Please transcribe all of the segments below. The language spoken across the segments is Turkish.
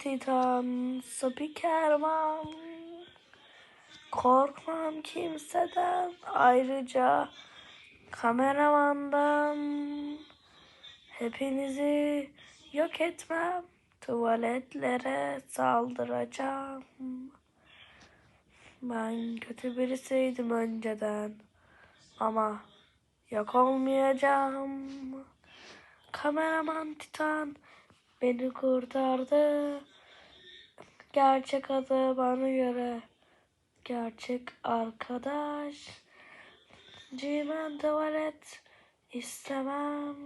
Titan Spikerman Korkmam kimseden ayrıca kameramandan. Hepinizi yok etmem tuvaletlere saldıracağım. Ben kötü birisiydim önceden ama yok olmayacağım. Kameraman Titan beni kurtardı. Gerçek adı bana göre gerçek arkadaş. Cimen tuvalet istemem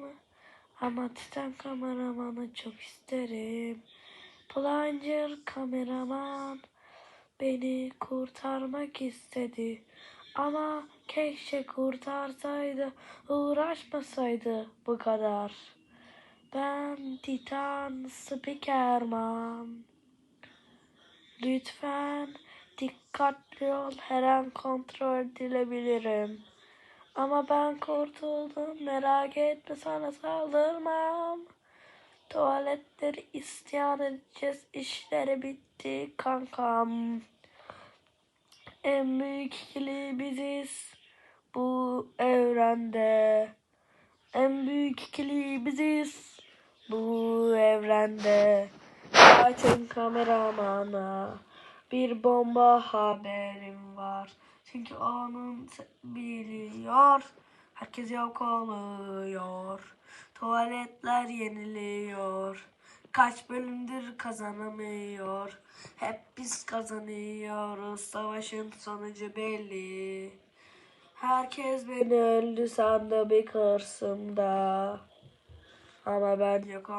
ama Titan kameramanı çok isterim. Plunger kameraman beni kurtarmak istedi. Ama keşke kurtarsaydı, uğraşmasaydı bu kadar. Ben Titan Spikerman. Lütfen dikkatli ol, her an kontrol edilebilirim. Ama ben kurtuldum, merak etme sana saldırmam. Tuvaletleri isyan edeceğiz, işleri bitti kankam. En büyük ikili biziz bu evrende. En büyük ikili biziz bu evrende. Açın kameramana bir bomba haberim var. Çünkü onun biliyor. Herkes yok oluyor. Tuvaletler yeniliyor. Kaç bölümdür kazanamıyor. Hep biz kazanıyoruz. Savaşın sonucu belli. Herkes beni öldü sandı bir kırsımda. Ama ben yok